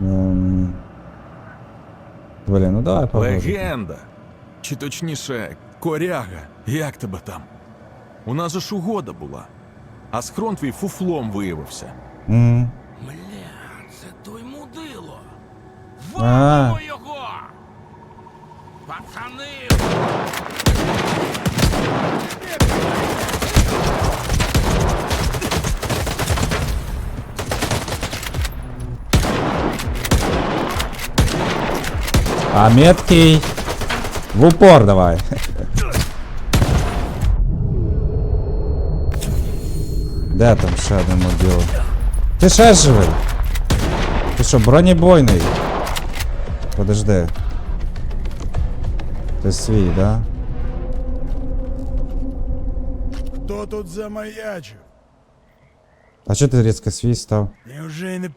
Ем... Блін, ну давай попробуй. Легенда. Чи точніше, коряга. Як тебе там? У нас же ж угода була. А схрон твій фуфлом виявився. М. Бля, це той мудило. Валимо його! Пацани! А меткий. В упор давай. Де там ще один мобіл? Ти ще живий? Ти що, бронебойний? Подожди. Ти свій, да? Хто тут замаячив? А чого ти різко свій став? Неужели не